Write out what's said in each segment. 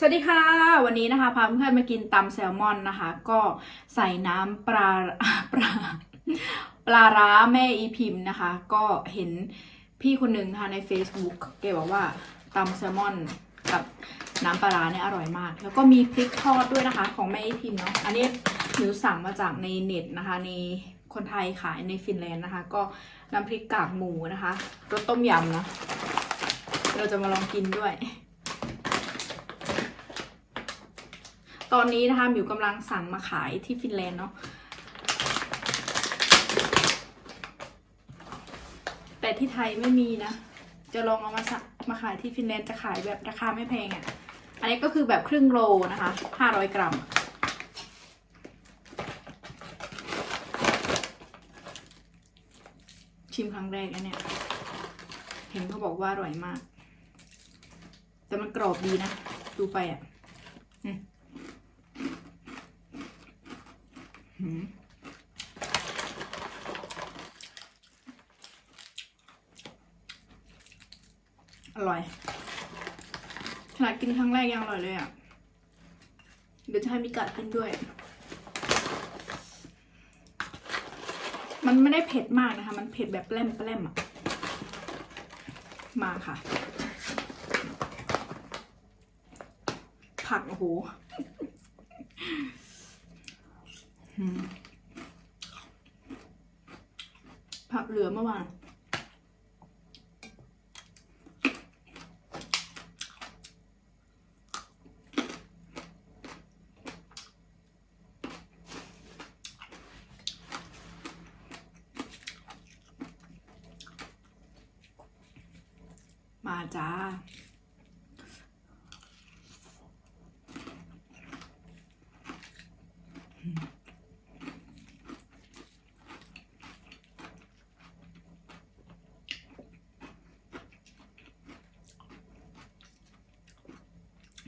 สวัสดีค่ะ วันนี้นะคะพาเพื่อนมากินตำแซลมอนนะคะ ก็ใส่น้ำปลาปลาปลาร้าแม่อีพิมพ์นะคะ ก็เห็นพี่คนหนึ่งค่ะใน Facebook แกบอกว่าตำแซลมอนกับน้ำปลาร้าเนี่ยอร่อยมาก แล้วก็มีพริกทอดด้วยนะคะ ของแม่อีพิมพ์เนาะอันนี้หนูสั่งมาจากในเน็ตนะคะในคนไทยขายในฟินแลนด์นะคะ ก็น้ำพริกกากหมูนะคะรสต้มยำนะเราจะมาลองกินด้วย ตอนนี้นะคะหมิวกำลังสั่งมาขายที่ฟินแลนด์เนาะแต่ที่ไทยไม่มีนะ จะลองเอามาสั่งมาขายที่ฟินแลนด์จะขายแบบราคาไม่แพงอะ่ะ อันนี้ก็คือแบบครึ่งโลนะคะห้าร้อยกรัมชิมครั้งแรกเนี้ยเห็นเขาบอกว่าอร่อยมาก แต่มันกรอบดีนะ ดูไปอะอืม หืมอร่อย ขนาดกินค รั้งแรกยังอร่อยเลยอะ เดี๋ยวจะให้มิกะกินด้วย มันไม่ได้เผ็ดมากนะคะ มันเผ็ดแบบแปล้มแปล้มอะ มาค่ะ ผักโอ้โหผักเหลือเมื่อวาน มาจ้า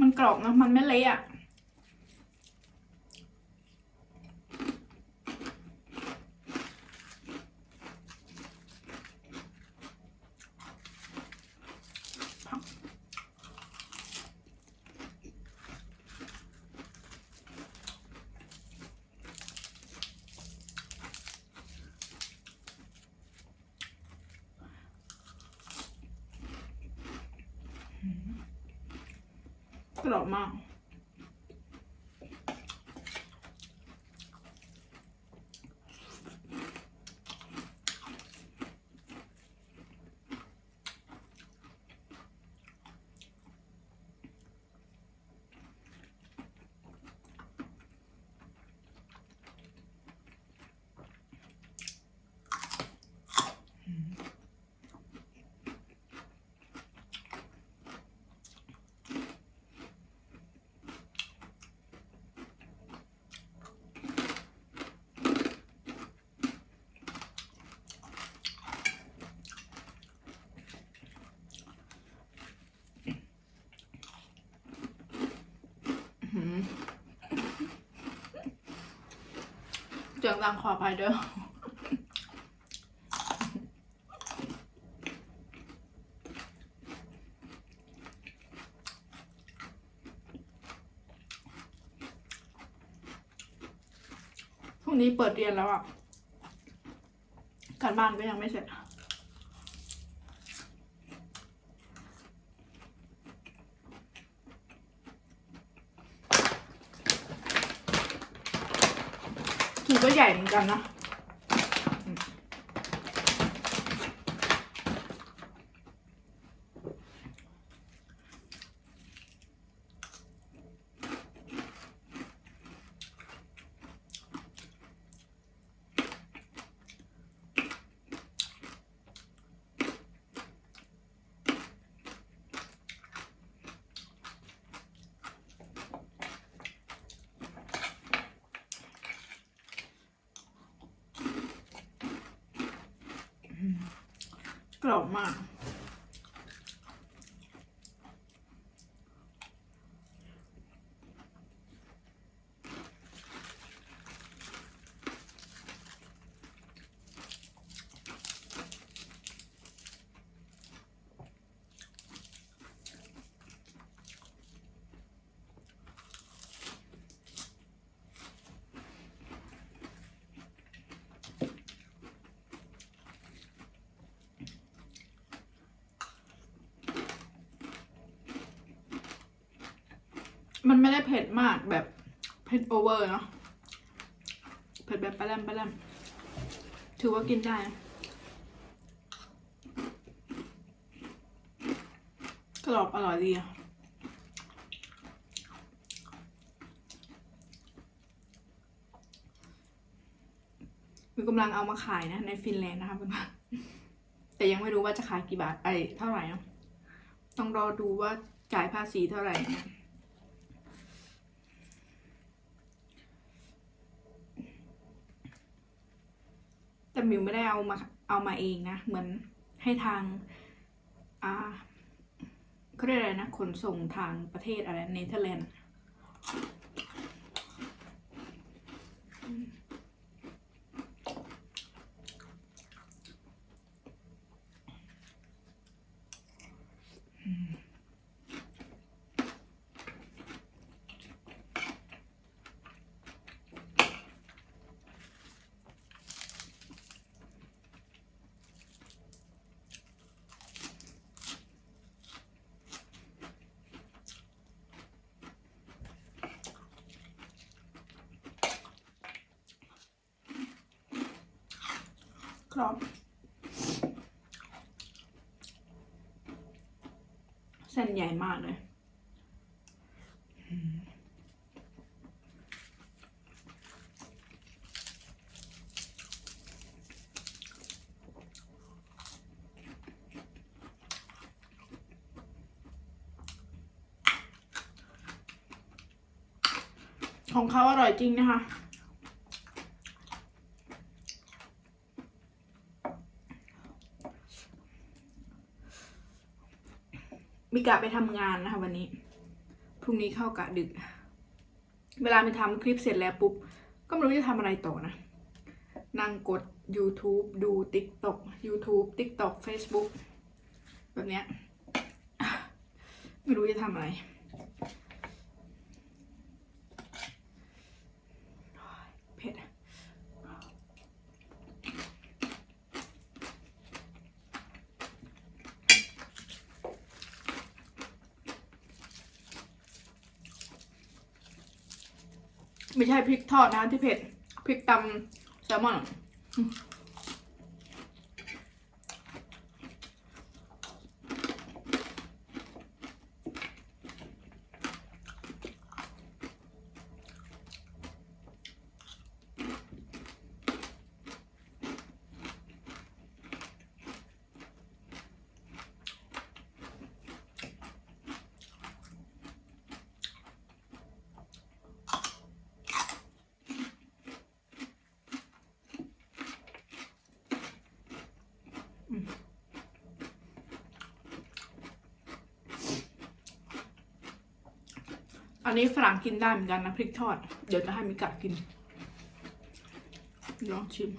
มันกรอบนะ มันไม่เละอะ กร สียงดังขออภัยเด้อพรุ่งนี้เปิดเรียนแล้วอะ การบ้านก็ยังไม่เสร็จ ก็ใหญ่เหมือนกันนะ กรอบมาก มันไม่ได้เผ็ดมากแบบเผ็ดโอเวอร์เนาะเผ็ดแบบปลาแรมปลาแรมถือว่ากินได้ กรอบอร่อยดีอะมีกำลังเอามาขายนะ ในฟินแลนด์นะคะเพื่อนๆแต่ยังไม่รู้ว่าจะขายกี่บาทไอเท่าไหร่เนะต้องรอดูว่าจ่ายภาษีเท่าไหร่นะ ต่มิวไม่ได้เอามาเอามาเองนะ เหมือนให้ทางอ่าเขาเรียกอะไรนะขนส่งทางประเทศอะไรเนเธอร์แลนด์ กรอบ เส้นใหญ่มากเลยของเขาอร่อยจริงนะคะ มีกะไปทำงานนะคะ วันนี้ พรุ่งนี้เข้ากะดึก เวลาไปทำคลิปเสร็จแล้วปุ๊บ ก็ไม่รู้จะทำอะไรต่อนะ นั่งกด YouTube ดู TikTok YouTube TikTok Facebook แบบเนี้ย ไม่รู้จะทำอะไร ไม่ใช่พริกทอดนะที่เผ็ด พริกตำแซลมอน อันนี้ฝรั่งกินได้เหมือนกันนะพริกทอด เดี๋ยวจะให้มิกะกิน ลองชิม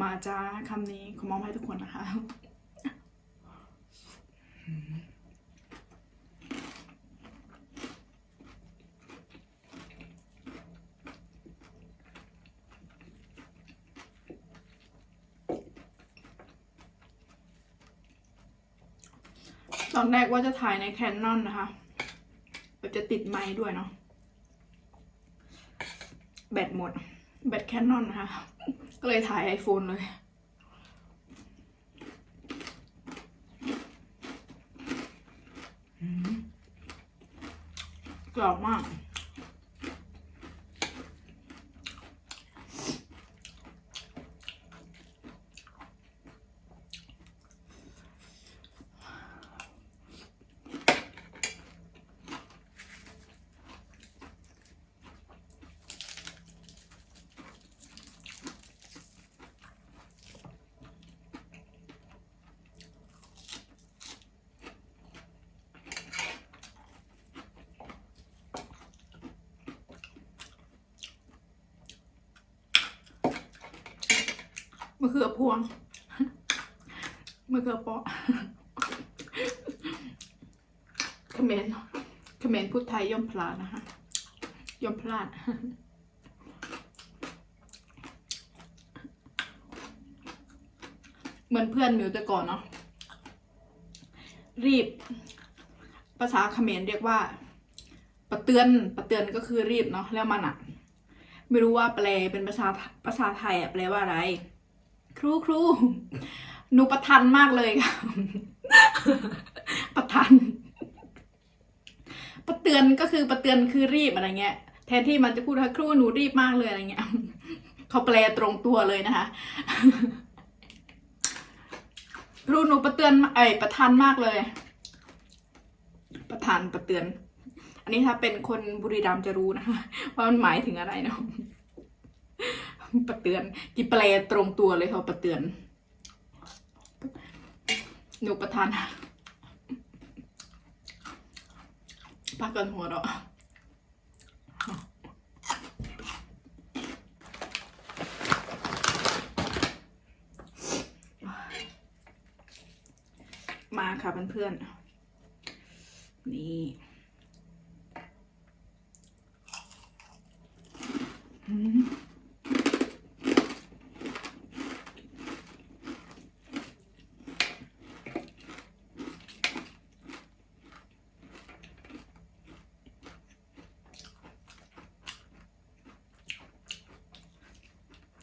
มาจ้าคำนี้ขอมอบให้ทุกคนนะคะ ตอนแรกว่าจะถ่ายในแคนนอนนะคะแบบจะติดไม้ด้วยเนาะแบตหมด แบตแคนนอนนะคะ ก็เลยถ่ายไอโฟนเลย กรอบมาก มะเขือพวงมะเขือเปาะเขมรเขมรพูดไทยย่อมพลาดนะคะย่อมพลาดเหมือนเพื่อนมิวแต่ก่อนเนาะรีบ ภาษาเขมรเรียกว่าปะเตือนปะเตือนก็คือรีบเนาะแล้วมันอะไม่รู้ว่าแปลเป็นภาษาภาษาไทยอะแปลว่าอะไร ครูครูหนูประทันมากเลยค่ะ ประทัน ประเตือนก็คือประเตือนคือรีบอะไรเงี้ย แทนที่มันจะพูดว่าครูหนูรีบมากเลยอะไรเงี้ยเขาแปลตรงตัวเลยนะคะครูหนูประเตือนเอ้ยประทันมากเลย ประทันประเตือน อันนี้ถ้าเป็นคนบุรีรัมย์จะรู้นะคะว่ามันหมายถึงอะไรเนาะ ปะเตือนกี่แปลตรงตัวเลยเขาปะเตือนหนูประทานพักกันหัวเราะมาค่ะเพื่อนๆนี่อืม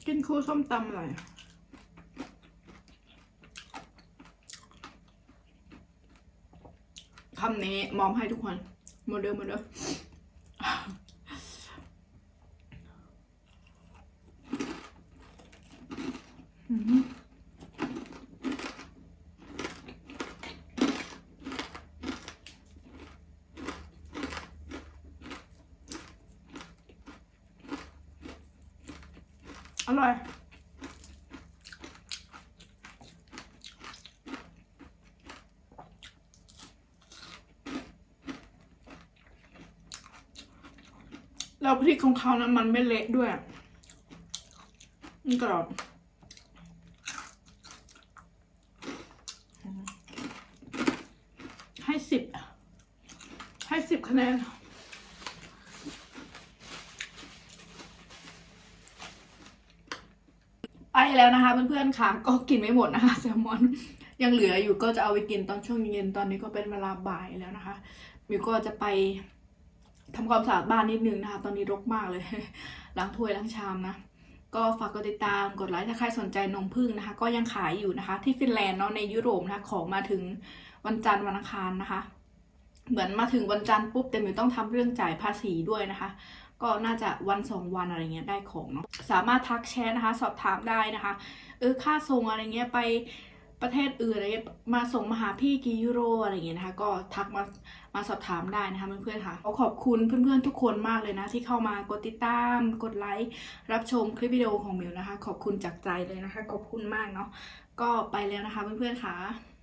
กินคู่ส้มตำอะไรอยคำนี้มอมให้ทุกคนโมเดลโมเดลอืมอ ร่อย แล้วพริกของเขานะมันไม่เละด้วย มันกรอบให้สิบให้สิบคะแนน ไป แล้วนะคะเพื่อนๆค่ะ ก็กินไม่หมดนะคะแซลมอนยังเหลืออยู่ก็จะเอาไปกินตอนช่วงเย็นตอนนี้ก็เป็นเวลาบ่ายแล้วนะคะมิวก็จะไปทำความสะอาดบ้านนิดนึงนะคะ ตอนนี้รกมากเลยล้างถ้วยล้างชามนะก็ฝากกดติดตามกดไลค์ถ้าใครสนใจนมผึ้งนะคะ ก็ยังขายอยู่นะคะ ที่ฟินแลนด์เนาะในยุโรปนะคะของมาถึงวันจันทร์วันอังคารนะคะ เหมือนมาถึงวันจันทร์ปุ๊บแต่มิวต้องทำเรื่องจ่ายภาษีด้วยนะคะ ก็น่าจะวันสองวันอะไรเงี้ยได้ของเนาะสามารถทักแชทนะคะ สอบถามได้นะคะ เออค่าส่งอะไรเงี้ยไปประเทศอื่นอะไรเงี้ยมาส่งมาหาพี่กี่ยูโรอะไรเงี้ยนะคะ ก็ทักมามาสอบถามได้นะคะเพื่อนๆค่ะขอขอบคุณเพื่อนๆทุกคนมากเลยนะ ที่เข้ามากดติดตาม กดไลค์รับชมคลิปวิดีโอของมิวนะคะ ขอบคุณจากใจเลยนะคะ ขอบคุณมากเนาะก็ไปแล้วนะคะเพื่อนๆค่ะ